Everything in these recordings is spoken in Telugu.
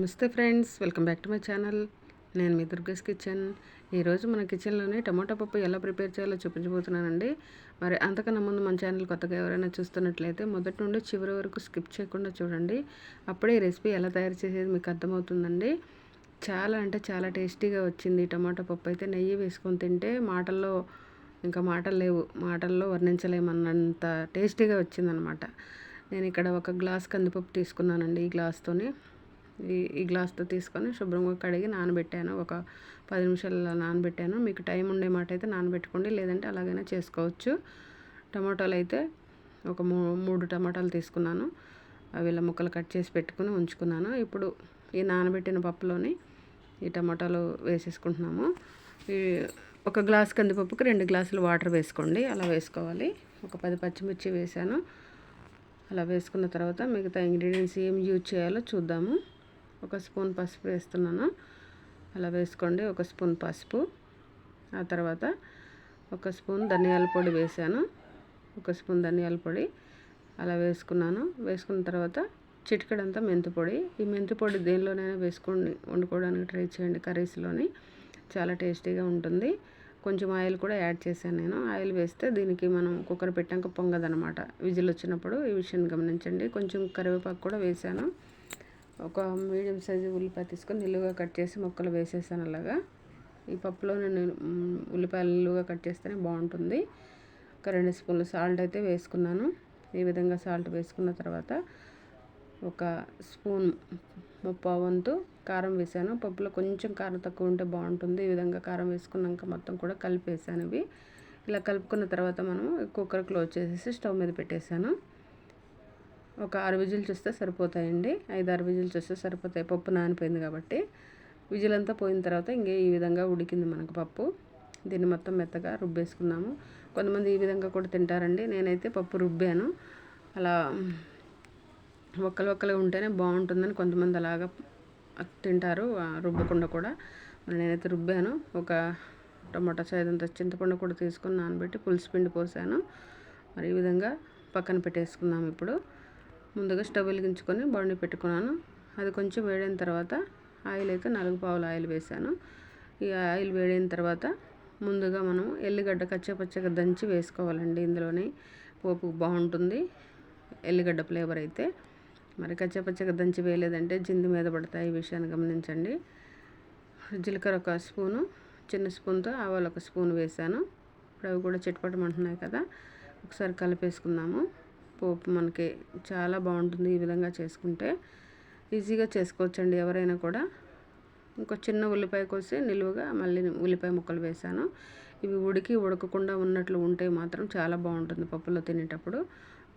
నమస్తే friends welcome back to my channel. నేను మీ దుర్గస్ కిచెన్. ఈరోజు మన కిచెన్లోనే టమాటా పప్పు ఎలా ప్రిపేర్ చేయాలో చూపించబోతున్నానండి. మరి అంతకన్నా ముందు మన ఛానల్ కొత్తగా ఎవరైనా చూస్తున్నట్లయితే మొదటి నుండి చివరి వరకు స్కిప్ చేయకుండా చూడండి. అప్పుడే ఈ రెసిపీ ఎలా తయారు చేసేది మీకు అర్థమవుతుందండి. చాలా అంటే చాలా టేస్టీగా వచ్చింది టమాటా పప్పు. అయితే నెయ్యి వేసుకొని తింటే మాటల్లో ఇంకా మాటలు లేవు మాటల్లో వర్ణించలేమన్నంత టేస్టీగా వచ్చిందనమాట. నేను ఇక్కడ ఒక గ్లాస్ కందిపప్పు తీసుకున్నానండి ఈ గ్లాస్తోని. ఈ ఈ గ్లాస్తో తీసుకొని శుభ్రంగా కడిగి నానబెట్టాను. ఒక పది నిమిషాలు నానబెట్టాను. మీకు టైం ఉండే మాట అయితే నానబెట్టుకోండి. లేదంటే అలాగైనా చేసుకోవచ్చు. టమాటాలు అయితే ఒక మూడు టమాటాలు తీసుకున్నాను. అవి ఇలా ముక్కలు కట్ చేసి పెట్టుకుని ఉంచుకున్నాను. ఇప్పుడు ఈ నానబెట్టిన పప్పులోని ఈ టమాటాలు వేసేసుకుంటున్నాము. ఈ ఒక గ్లాస్ కందిపప్పుకి రెండు గ్లాసులు వాటర్ వేసుకోండి. అలా వేసుకోవాలి. ఒక పది పచ్చిమిర్చి వేసాను. అలా వేసుకున్న తర్వాత మిగతా ఇంగ్రీడియంట్స్ ఏం యూజ్ చేయాలో చూద్దాము. ఒక స్పూన్ పసుపు వేస్తున్నాను. అలా వేసుకోండి ఒక స్పూన్ పసుపు. ఆ తర్వాత ఒక స్పూన్ ధనియాల పొడి వేసాను. ఒక స్పూన్ ధనియాల పొడి అలా వేసుకున్నాను. వేసుకున్న తర్వాత చిటికడంతా మెంతి పొడి. ఈ మెంతి పొడి దేనిలోనైనా వేసుకొని వండుకోవడానికి ట్రై చేయండి. కర్రీస్లోని చాలా టేస్టీగా ఉంటుంది. కొంచెం ఆయిల్ కూడా యాడ్ చేశాను నేను. ఆయిల్ వేస్తే దీనికి మనం కుక్కర్ పెట్టాక పొంగదనమాట విజిల్ వచ్చినప్పుడు ఈ విషయాన్ని గమనించండి. కొంచెం కరివేపాకు కూడా వేసాను. ఒక మీడియం సైజు ఉల్లిపాయ తీసుకొని నిలువుగా కట్ చేసి ముక్కలు వేసేసాను అలాగా. ఈ పప్పులో నేను ఉల్లిపాయలు నిలువుగా కట్ చేస్తేనే బాగుంటుంది. ఒక రెండు స్పూన్లు సాల్ట్ అయితే వేసుకున్నాను. ఈ విధంగా సాల్ట్ వేసుకున్న తర్వాత ఒక స్పూన్ వంతు కారం వేసాను. పప్పులో కొంచెం కారం తక్కువ ఉంటే బాగుంటుంది. ఈ విధంగా కారం వేసుకున్నాక మొత్తం కూడా కలిపేసాను ఇవి. ఇలా కలుపుకున్న తర్వాత మనం కుక్కర్ క్లోజ్ చేసేసి స్టవ్ మీద పెట్టేశాను ఒక ఆరు విజిల్ చూస్తే సరిపోతాయండి. ఐదు ఆరు విజిల్ చూస్తే సరిపోతాయి. పప్పు నానిపోయింది కాబట్టి. విజిల్ అంతా పోయిన తర్వాత ఇంకే ఈ విధంగా ఉడికింది మనకు పప్పు. దీన్ని మొత్తం మెత్తగా రుబ్బేసుకున్నాము. కొంతమంది ఈ విధంగా కూడా తింటారండి. నేనైతే పప్పు రుబ్బాను. అలా ఒక్కలు ఒక్కలు ఉంటేనే బాగుంటుందని కొంతమంది అలాగా తింటారు. రుబ్బకుండా కూడా. నేనైతే రుబ్బాను. ఒక టమాటా సైజంత చింతపండు కూడా తీసుకొని నానబెట్టి పులుసు పిండి పోసాను. మరి ఈ విధంగా పక్కన పెట్టేసుకుందాం ఇప్పుడు. ముందుగా స్టవ్ వెలిగించుకొని బండి పెట్టుకున్నాను. అది కొంచెం వేడైన తర్వాత ఆయిల్ అయితే నాలుగు పావుల ఆయిల్ వేసాను ఈ ఆయిల్ వేడైన తర్వాత ముందుగా మనం ఎల్లిగడ్డ కచ్చపచ్చగా దంచి వేసుకోవాలండి. ఇందులోనే పోపు బాగుంటుంది. ఎల్లిగడ్డ ఫ్లేవర్ అయితే మరి కచ్చపచ్చగా దంచి వేయలేదంటే జింది మీద పడతాయి ఈ విషయాన్ని గమనించండి. జీలకర్ర ఒక స్పూను చిన్న స్పూన్తో ఆవాలు ఒక స్పూన్ వేసాను ఇప్పుడు అవి కూడా చిట్పటమంటున్నాయి కదా. ఒకసారి కలిపేసుకుందాము. పోపు మనకి చాలా బాగుంటుంది ఈ విధంగా చేసుకుంటే. ఈజీగా చేసుకోవచ్చండి ఎవరైనా కూడా. ఇంకో చిన్న ఉల్లిపాయ కోసి నిలువుగా మళ్ళీ ఉల్లిపాయ ముక్కలు వేశాను ఇవి ఉడికి ఉడకకుండా ఉన్నట్లు ఉంటే మాత్రం చాలా బాగుంటుంది పప్పులో తినేటప్పుడు.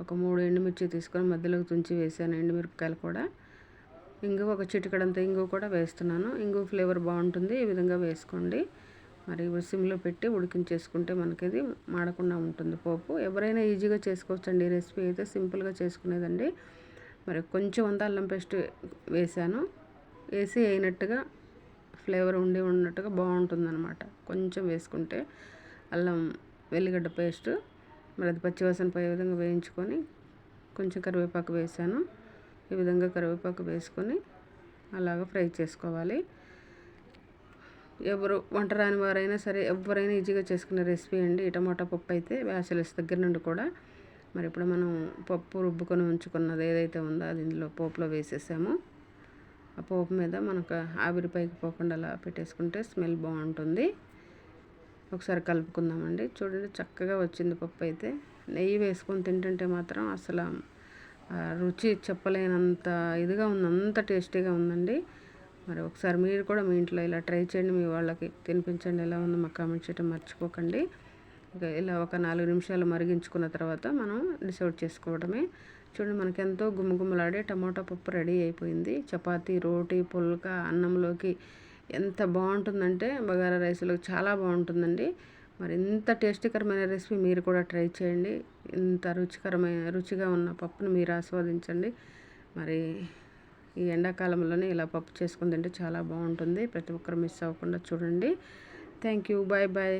ఒక మూడు ఎండుమిర్చి తీసుకొని మధ్యలోకి తుంచి వేసాను ఎండుమిరపకాయలు కూడా. ఇంగు ఒక చిటికడంత ఇంగు కూడా వేస్తున్నాను. ఇంగు ఫ్లేవర్ బాగుంటుంది. ఈ విధంగా వేసుకోండి. మరి సిమ్లో పెట్టి ఉడికించేసుకుంటే మనకిది మాడకుండా ఉంటుంది పోపు. ఎవరైనా ఈజీగా చేసుకోవచ్చండి ఈ రెసిపీ అయితే సింపుల్గా చేసుకునేదండి. మరి కొంచెం అంత అల్లం పేస్ట్ వేసాను. వేసి అయినట్టుగా ఫ్లేవర్ ఉండి ఉన్నట్టుగా బాగుంటుంది అనమాట కొంచెం వేసుకుంటే అల్లం వెల్లిగడ్డ పేస్ట్ మరి అది పచ్చివాసన పోయే విధంగా వేయించుకొని కొంచెం కరివేపాకు వేసాను. ఈ విధంగా కరివేపాకు వేసుకొని అలాగ ఫ్రై చేసుకోవాలి. ఎవరు వంట రాని వారైనా సరే ఎవరైనా ఈజీగా చేసుకునే రెసిపీ అండి. ఈ టమాటా పప్పు అయితే వ్యాసలస్ దగ్గర నుండి కూడా మరి ఇప్పుడు మనం పప్పు రుబ్బుకొని ఉంచుకున్నది ఏదైతే ఉందో అది ఇందులో పోపులో వేసేసాము. ఆ పోపు మీద మనకు ఆవిరి పైకి పోకుండా అలా పెట్టేసుకుంటే స్మెల్ బాగుంటుంది. ఒకసారి కలుపుకుందామండి. చూడండి చక్కగా వచ్చింది పప్పు అయితే. నెయ్యి వేసుకొని తింటుంటే మాత్రం అసలు రుచి చెప్పలేనంత ఇదిగా ఉంది అంత టేస్టీగా ఉందండి. మరి ఒకసారి మీరు కూడా మీ ఇంట్లో ఇలా ట్రై చేయండి మీ వాళ్ళకి తినిపించండి ఎలా ఉందో మాకు కామెంట్ చేయడం మర్చిపోకండి. ఇక ఇలా ఒక నాలుగు నిమిషాలు మరిగించుకున్న తర్వాత మనం డిసైడ్ చేసుకోవడమే. చూడండి మనకి ఎంతో గుమ్మగుమ్మలాడే టమాటా పప్పు రెడీ అయిపోయింది. చపాతి రోటీ పుల్క అన్నంలోకి ఎంత బాగుంటుందంటే బగారా రైస్లో చాలా బాగుంటుందండి. మరి ఇంత టేస్టీకరమైన రెసిపీ మీరు కూడా ట్రై చేయండి. ఇంత రుచికరమైన రుచిగా ఉన్న పప్పును మీరు ఆస్వాదించండి. మరి ఈ ఎండాకాలంలోనే ఇలా పప్పు చేసుకుని తింటే చాలా బాగుంటుంది. ప్రతి ఒక్కరు మిస్ అవ్వకుండా చూడండి. Thank you bye bye